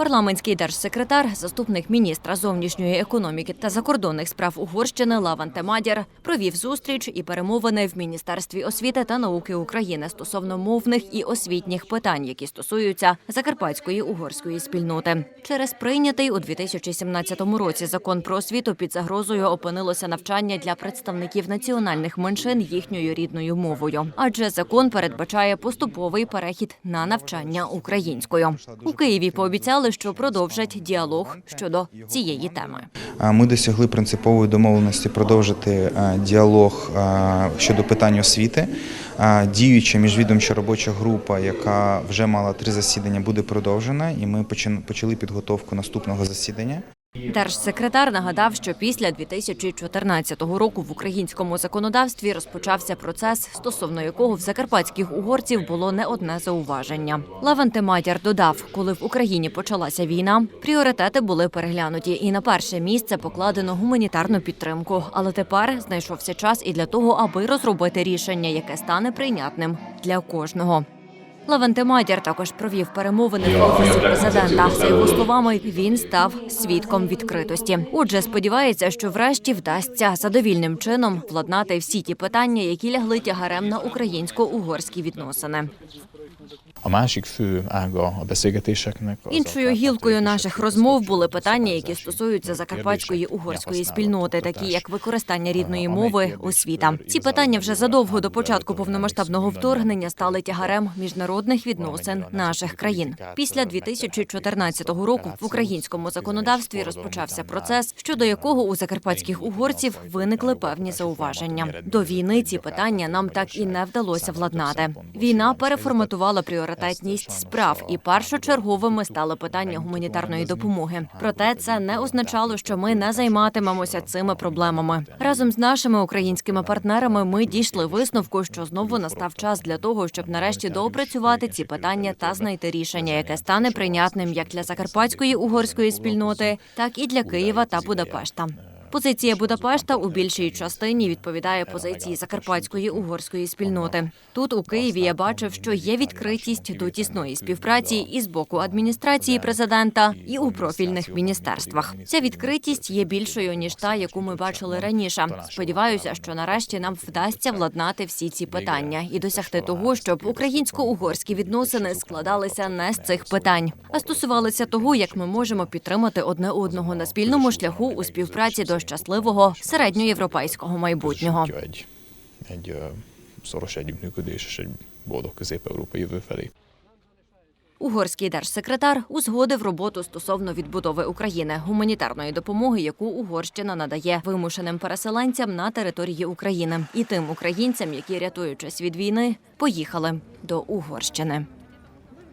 Парламентський держсекретар, заступник міністра зовнішньої економіки та закордонних справ Угорщини Лаван Темадір провів зустріч і перемовини в Міністерстві освіти та науки України стосовно мовних і освітніх питань, які стосуються закарпатської угорської спільноти. Через прийнятий у 2017 році закон про освіту під загрозою опинилося навчання для представників національних меншин їхньою рідною мовою, адже закон передбачає поступовий перехід на навчання українською. У Києві пообіцяли, що продовжать діалог щодо цієї теми. Ми досягли принципової домовленості продовжити діалог щодо питань освіти. А, Діюча міжвідомча робоча група, яка вже мала три засідання, буде продовжена, і ми почали підготовку наступного засідання. Держсекретар нагадав, що після 2014 року в українському законодавстві розпочався процес, стосовно якого в закарпатських угорців було не одне зауваження. Лаванте Матір додав, коли в Україні почалася війна, пріоритети були переглянуті, і на перше місце покладено гуманітарну підтримку. Але тепер знайшовся час і для того, аби розробити рішення, яке стане прийнятним для кожного. Лавенте Матір також провів перемовини в офісі президента. За його словами, він став свідком відкритості. Отже, сподівається, що врешті вдасться задовільним чином владнати всі ті питання, які лягли тягарем на українсько-угорські відносини. A másik fő ága a beszélgetéseknek Іншою гілкою наших розмов були питання, які стосуються закарпатської угорської спільноти, такі як використання рідної мови, освіта. Ці питання вже задовго до початку повномасштабного вторгнення стали тягарем міжнародних відносин наших країн. Після 2014 року в українському законодавстві розпочався процес, щодо якого у закарпатських угорців виникли певні зауваження. До війни ці питання нам так і не вдалося владнати. Війна переформатувала пріоритетність справ, і першочерговими стали питання гуманітарної допомоги. Проте це не означало, що ми не займатимемося цими проблемами. Разом з нашими українськими партнерами ми дійшли висновку, що знову настав час для того, щоб нарешті доопрацювати ці питання та знайти рішення, яке стане прийнятним як для закарпатської угорської спільноти, так і для Києва та Будапешта. Позиція Будапешта у більшій частині відповідає позиції закарпатської угорської спільноти. Тут у Києві я бачив, що є відкритість до тісної співпраці і з боку адміністрації президента, і у профільних міністерствах. Ця відкритість є більшою ніж та, яку ми бачили раніше. Сподіваюся, що нарешті нам вдасться владнати всі ці питання і досягти того, щоб українсько-угорські відносини складалися не з цих питань, а стосувалися того, як ми можемо підтримати одне одного на спільному шляху у співпраці до щасливого середньоєвропейського майбутнього. Угорський держсекретар узгодив роботу стосовно відбудови України, гуманітарної допомоги, яку Угорщина надає вимушеним переселенцям на території України, і тим українцям, які рятуючись від війни, поїхали до Угорщини.